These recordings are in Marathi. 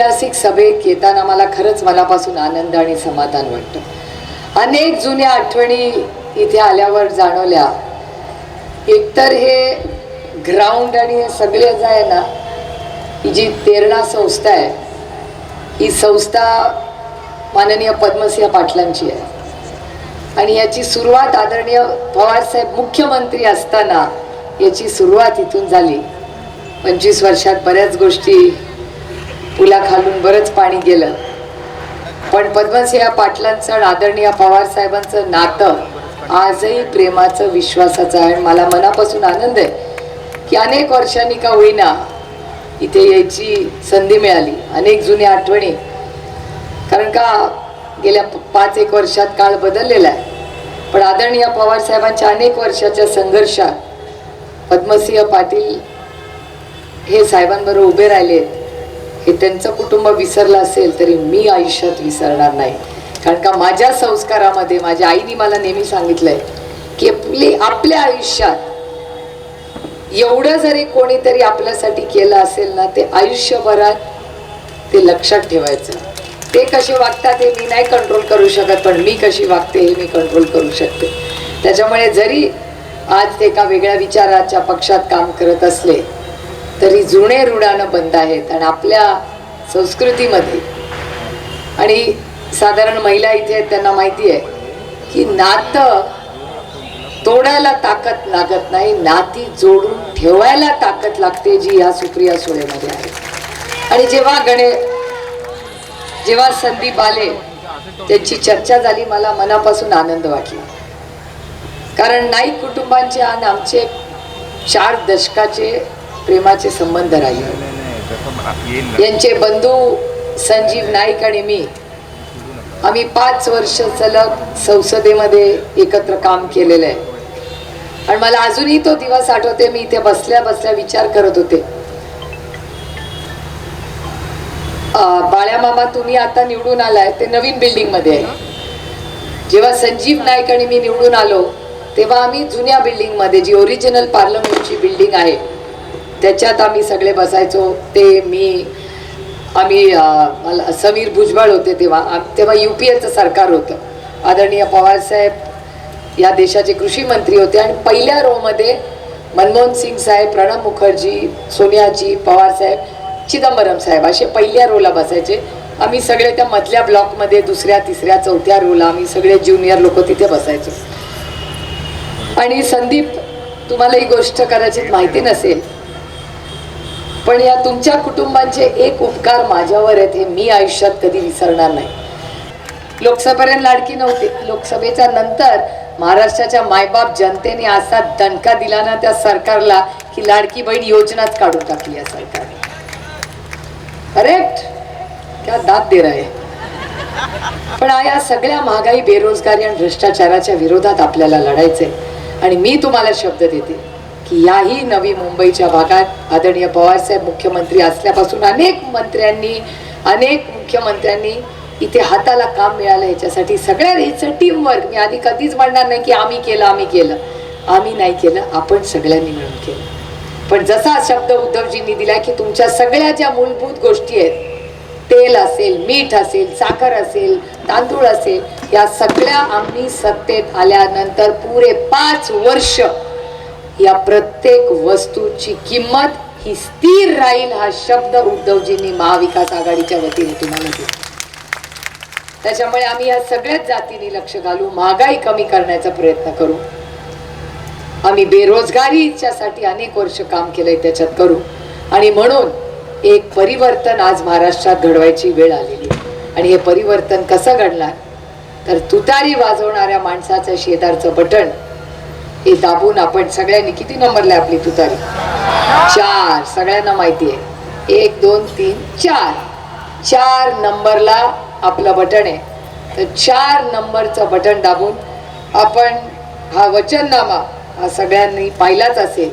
ऐतिहासिक सभेत येताना मला खरंच मनापासून आनंद आणि समाधान वाटतं. अनेक जुन्या आठवणी इथे आल्यावर जाणवल्या. एकतर हे ग्राउंड आणि हे सगळे जे आहे ना ही जी प्रेरणा संस्था आहे ही संस्था माननीय पद्मसिंह पाटलांची आहे. आणि याची सुरुवात आदरणीय पवारसाहेब मुख्यमंत्री असताना याची सुरुवात इथून झाली. पंचवीस वर्षात बऱ्याच गोष्टी पुलाखालून बरंच पाणी गेलं. पण पद्मसिंह पाटलांचं आदरणीय पवार साहेबांचं नातं आजही प्रेमाचं विश्वासाचं आहे. आणि मला मनापासून आनंद आहे की अनेक वर्षांनी का होईना इथे यायची संधी मिळाली. अनेक जुन्या आठवणी. कारण का गेल्या पाच एक वर्षात काळ बदललेला आहे. पण आदरणीय पवार साहेबांच्या अनेक वर्षाच्या संघर्षात पद्मसिंह पाटील हे साहेबांबरोबर उभे राहिले आहेत. हे त्यांचं कुटुंब विसरलं असेल तरी मी आयुष्यात विसरणार नाही. कारण का माझ्या संस्कारामध्ये माझ्या आईने मला नेहमी सांगितलंय की आपली आपल्या आयुष्यात एवढं जरी कोणीतरी आपल्यासाठी केलं असेल ना ते आयुष्यभरात ते लक्षात ठेवायचं. ते कसे वागतात हे मी नाही कंट्रोल करू शकत पण मी कशी वागते हे मी कंट्रोल करू शकते. त्याच्यामुळे जरी आज एका वेगळ्या विचाराच्या पक्षात काम करत असले तरी जुने ऋणानं बंद आहेत आणि आपल्या संस्कृतीमध्ये. आणि साधारण महिला इथे आहेत त्यांना माहिती आहे की नातं तोडायला ताकद लागत नाही नाती जोडून ठेवायला ताकद लागते जी या सुप्रिया सुळेमध्ये आहे. आणि जेव्हा गणे जेव्हा संदीप आले त्यांची चर्चा झाली मला मनापासून आनंद वाटला. कारण नाईक कुटुंबांचे आणि आमचे चार दशकाचे प्रेमाचे संबंध राहिले. यांचे बंधू संजीव नाईक आणि मी. आम्ही पाच वर्ष सलग संसदेमध्ये एकत्र काम केलेलं आहे. आणि मला अजूनही तो दिवस आठवते मी इथे बसल्या बसल्या विचार करत होते. बाळ्या मामा तुम्ही आता निवडून आलाय ते नवीन बिल्डिंगमध्ये आहे. जेव्हा संजीव नाईक आणि मी निवडून आलो तेव्हा आम्ही जुन्या बिल्डिंगमध्ये जी ओरिजिनल पार्लमेंटची बिल्डिंग आहे त्याच्यात आम्ही सगळे बसायचो. ते मी आम्ही मला समीर भुजबळ होते तेव्हा. आम- तेव्हा एचं सरकार होतं. आदरणीय पवारसाहेब या देशाचे कृषी मंत्री होते. आणि पहिल्या रोमध्ये मनमोहन सिंग साहेब प्रणब मुखर्जी सोनियाजी पवार साहेब चिदंबरम साहेब असे पहिल्या रोला बसायचे. आम्ही सगळे त्या मधल्या ब्लॉकमध्ये दुसऱ्या तिसऱ्या चौथ्या रोला आम्ही सगळे ज्युनियर लोक तिथे बसायचो. आणि संदीप तुम्हाला ही गोष्ट कदाचित माहिती नसेल पण या तुमच्या कुटुंबांचे एक उपकार माझ्यावर आहेत हे मी आयुष्यात कधी विसरणार नाही. लोकसभेपर्यंत लाडकी नव्हती. लोकसभेच्या नंतर महाराष्ट्राच्या मायबाप जनतेने असा दणका दिला ना त्या सरकारला की लाडकी बहीण योजनाच काढून टाकली या सरकारने. करेक्ट त्या दाद दे रहे पण या सगळ्या महागाई बेरोजगारी आणि भ्रष्टाचाराच्या विरोधात आपल्याला लढायचंय. आणि मी तुम्हाला शब्द देते की याही नवी मुंबईच्या भागात आदरणीय पवारसाहेब मुख्यमंत्री असल्यापासून अनेक मंत्र्यांनी अनेक मुख्यमंत्र्यांनी इथे हाताला काम मिळालं. याच्यासाठी सगळ्या हिचं टीमवर्क मी आधी कधीच म्हणणार नाही की आम्ही केलं आम्ही केलं. आम्ही नाही केलं आपण सगळ्यांनी मिळून केलं. पण जसा शब्द उद्धवजींनी दिला की तुमच्या सगळ्या ज्या मूलभूत गोष्टी आहेत तेल असेल मीठ असेल साखर असेल तांदूळ असेल या सगळ्या आम्ही सत्तेत आल्यानंतर पुरे पाच वर्ष या प्रत्येक वस्तूची किंमत ही स्थिर राहील हा शब्द उद्धवजींनी महाविकास आघाडीच्या वतीने तुम्हाला दिला. त्याच्यामुळे आम्ही या सगळ्याच जातीने लक्ष घालू महागाई कमी करण्याचा प्रयत्न करू. आम्ही बेरोजगारीच्यासाठी अनेक वर्ष काम केलंय त्याच्यात करू आणि म्हणून एक परिवर्तन आज महाराष्ट्रात घडवायची वेळ आलेली आणि हे परिवर्तन कसं घडणार? तर तुतारी वाजवणाऱ्या माणसाचं शेजारचं बटण हे दाबून आपण सगळ्यांनी किती नंबरला आहे आपली तुतारी चार सगळ्यांना माहिती आहे. एक दोन तीन चार. चार नंबरला आपलं बटन आहे. तर चार नंबरचं बटन दाबून आपण हा वचननामा हा सगळ्यांनी पाहिलाच असेल.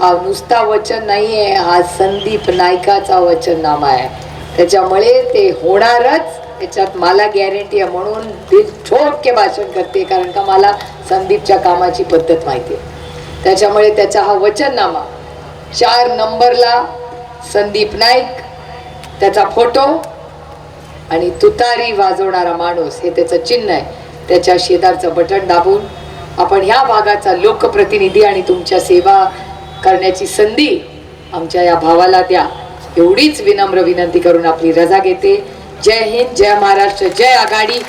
हा नुसता वचन नाही आहे हा संदीप नायकाचा वचननामा आहे. त्याच्यामुळे ते होणारच. त्याच्यात मला गॅरंटी आहे. म्हणून दिल ठोक के भाषण करते. कारण का मला संदीपच्या कामाची पद्धत माहिती आहे. त्याच्यामुळे त्याचा हा वचननामा चार नंबरला संदीप नाईक त्याचा फोटो आणि तुतारी वाजवणारा माणूस हे त्याचं चिन्ह आहे. त्याच्या शेजारचं बटन दाबून आपण ह्या भागाचा लोकप्रतिनिधी आणि तुमच्या सेवा करण्याची संधी आमच्या या भावाला द्या. एवढीच विनम्र विनंती करून आपली रजा घेते. जय हिंद जय महाराष्ट्र जय आघाडी.